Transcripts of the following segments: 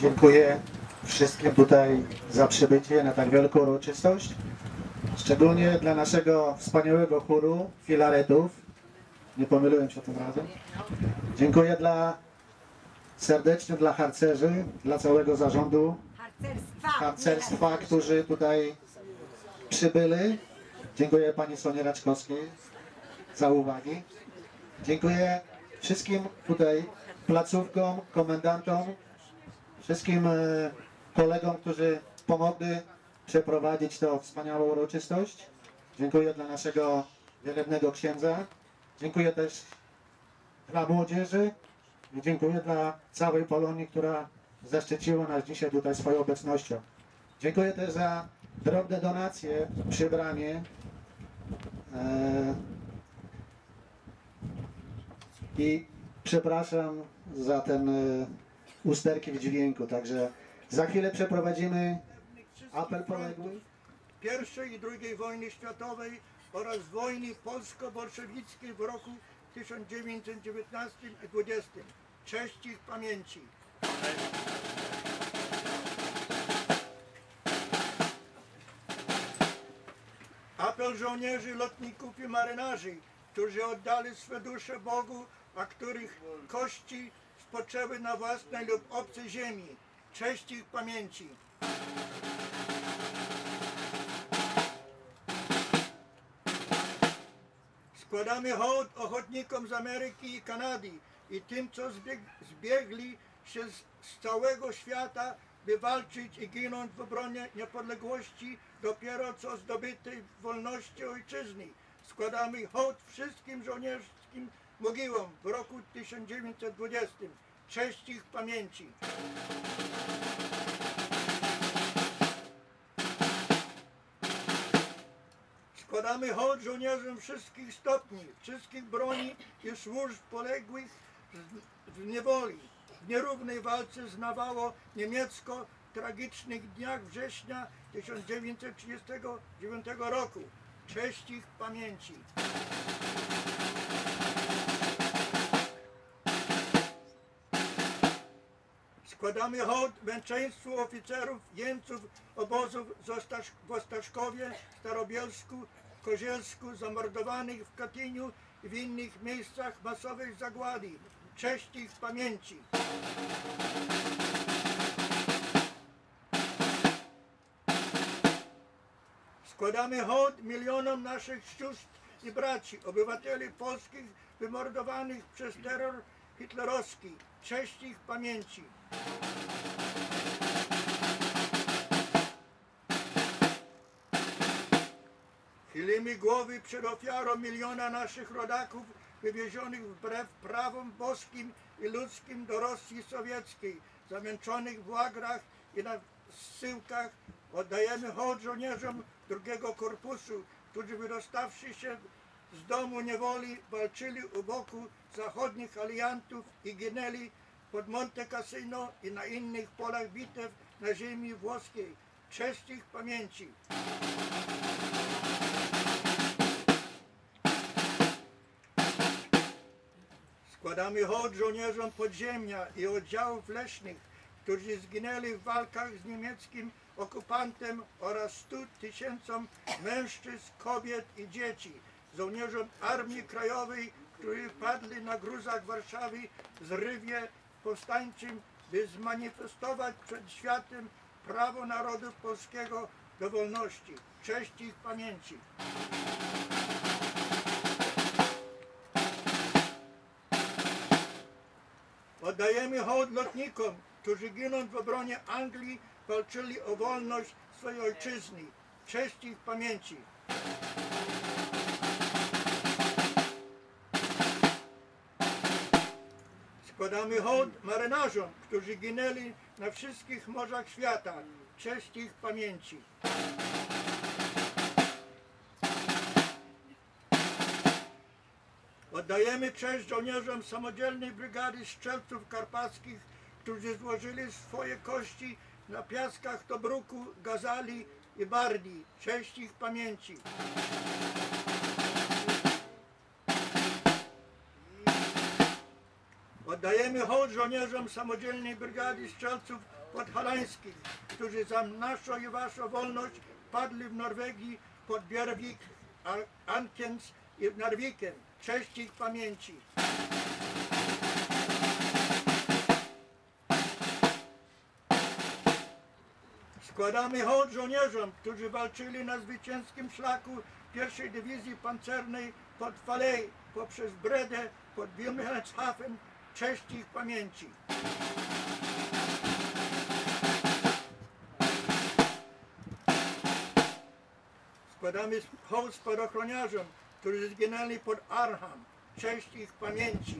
Dziękuję wszystkim tutaj za przybycie na tak wielką uroczystość. Szczególnie dla naszego wspaniałego chóru filaretów. Nie pomyliłem się tym razem. Dziękuję dla serdecznie dla harcerzy, dla całego zarządu Harcerstwa. harcerstwa, którzy tutaj przybyli. Dziękuję Pani Sonie Raczkowskiej za uwagi. Dziękuję wszystkim tutaj placówkom, komendantom, wszystkim e, kolegom, którzy pomogli przeprowadzić tę wspaniałą uroczystość. Dziękuję dla naszego wielebnego księdza. Dziękuję też dla młodzieży i dziękuję dla całej Polonii, która zaszczyciła nas dzisiaj tutaj swoją obecnością. Dziękuję też za drobne donacje, przybranie e, i przepraszam za ten e, usterki w dźwięku, także za chwilę przeprowadzimy apel poległych. I i II wojny światowej oraz wojny polsko-bolszewickiej w roku 1919 i 20. Cześć ich pamięci. Apel żołnierzy, lotników i marynarzy, którzy oddali swe dusze Bogu, a których kości spoczęły na własnej lub obcej ziemi. Cześć ich pamięci. Składamy hołd ochotnikom z Ameryki i Kanady i tym, co zbieg, zbiegli się z, z całego świata, by walczyć i ginąć w obronie niepodległości dopiero co zdobytej wolności ojczyzny. Składamy hołd wszystkim żołnierskim mogiłom w roku 1920. Cześć ich pamięci. Składamy hołd żołnierzom wszystkich stopni, wszystkich broni i służb poległych w- niewoli. W nierównej walce znawało niemiecko w tragicznych dniach września 1939 roku. Cześć ich pamięci. Składamy hołd męczeństwu oficerów, jeńców obozów w Ostasz- w Ostaszkowie, Starobielsku, Kozielsku, zamordowanych w Katyniu i w innych miejscach masowej zagłady. Cześć ich pamięci. Składamy hołd milionom naszych sióstr i braci, obywateli polskich wymordowanych przez terror hitlerowski. Cześć ich pamięci. Chylimy głowy przed ofiarą miliona naszych rodaków wywiezionych wbrew prawom boskim i ludzkim do Rosji Sowieckiej, zamęczonych w łagrach i na zsyłkach. Oddajemy hołd żołnierzom drugiego korpusu, którzy wydostawszy się z domu niewoli walczyli u boku zachodnich aliantów i ginęli pod Monte Cassino i na innych polach bitew na ziemi włoskiej. Cześć ich pamięci. Składamy hołd żołnierzom podziemia i oddziałów leśnych, którzy zginęli w walkach z niemieckim okupantem oraz 100 tysięcom mężczyzn, kobiet i dzieci, żołnierzom Armii Krajowej, którzy padli na gruzach Warszawy w zrywie powstańczym, by zmanifestować przed światem prawo narodu polskiego do wolności. Cześć ich pamięci. Oddajemy hołd lotnikom, którzy ginąc w obronie Anglii walczyli o wolność swojej ojczyzny. Cześć ich pamięci. Składamy hołd marynarzom, którzy ginęli na wszystkich morzach świata. Cześć ich pamięci. Oddajemy cześć żołnierzom samodzielnej brygady strzelców karpackich, którzy złożyli swoje kości na piaskach Tobruku, Gazali i Bardii. Cześć ich pamięci. Oddajemy hołd żołnierzom samodzielnej brygady strzelców podhalańskich, którzy za naszą i waszą wolność padli w Norwegii pod Björvik, A- Ankens i Narviken. Cześć ich pamięci. Składamy hołd żołnierzom, którzy walczyli na zwycięskim szlaku pierwszej dywizji pancernej pod Falej, poprzez Bredę, pod Wilhelmshaven. Cześć ich pamięci. Składamy hołd spadochroniarzom, którzy zginęli pod Arham. Cześć ich pamięci.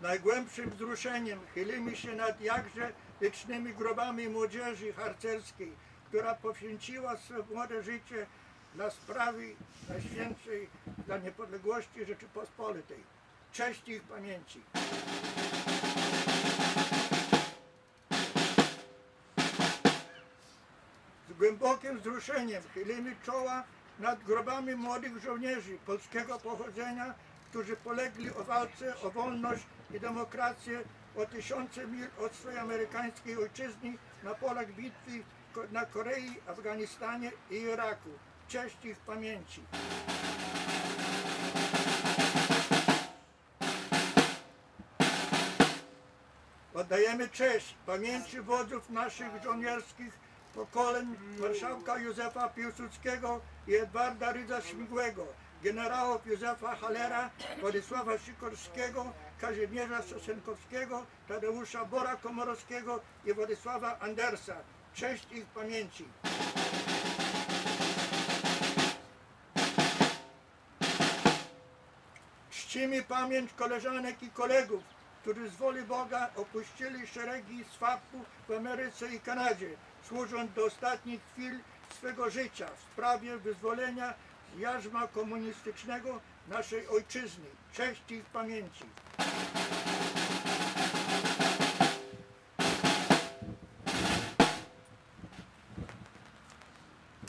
Najgłębszym wzruszeniem chylimy się nad jakże licznymi grobami młodzieży harcerskiej, która poświęciła swe młode życie dla sprawy najświętszej dla niepodległości Rzeczypospolitej. Cześć ich pamięci. Z głębokim wzruszeniem chylimy czoła nad grobami młodych żołnierzy polskiego pochodzenia, którzy polegli o walce o wolność i demokrację o tysiące mil od swojej amerykańskiej ojczyzny na polach bitwy na Korei, Afganistanie i Iraku. Cześć ich pamięci. Oddajemy cześć pamięci wodzów naszych żołnierskich pokoleń marszałka Józefa Piłsudskiego i Edwarda Rydza Śmigłego, generałów Józefa Halera, Władysława Sikorskiego, Kazimierza Sosenkowskiego, Tadeusza Bora Komorowskiego i Władysława Andersa. Cześć ich pamięci. Czcimy pamięć koleżanek i kolegów, którzy z woli Boga opuścili szeregi swapów w Ameryce i Kanadzie, służąc do ostatnich chwil swego życia w sprawie wyzwolenia z jarzma komunistycznego naszej ojczyzny. Cześć ich pamięci.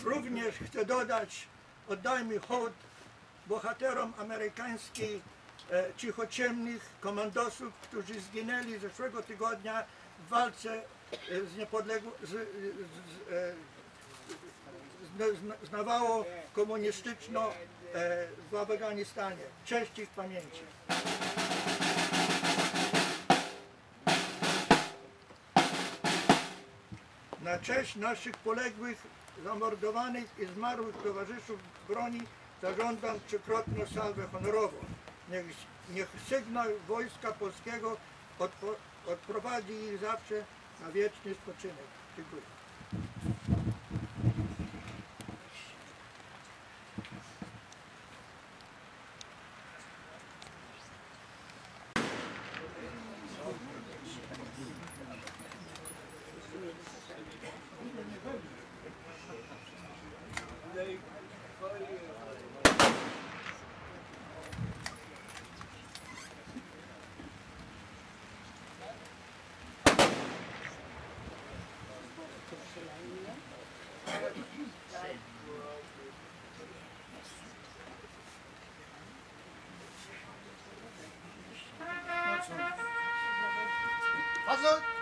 Również chcę dodać, oddajmy hołd bohaterom amerykańskich e, cichociemnych komandosów, którzy zginęli zeszłego tygodnia w walce e, z niepodległo... z, z, z, e, z, e, w Afganistanie. Cześć ich pamięci. Na cześć naszych poległych, zamordowanych i zmarłych towarzyszów broni zażądam trzykrotną salwę honorową. Niech, niech sygnał Wojska Polskiego odprowadzi ich zawsze na wieczny spoczynek. Dziękuję. 大哥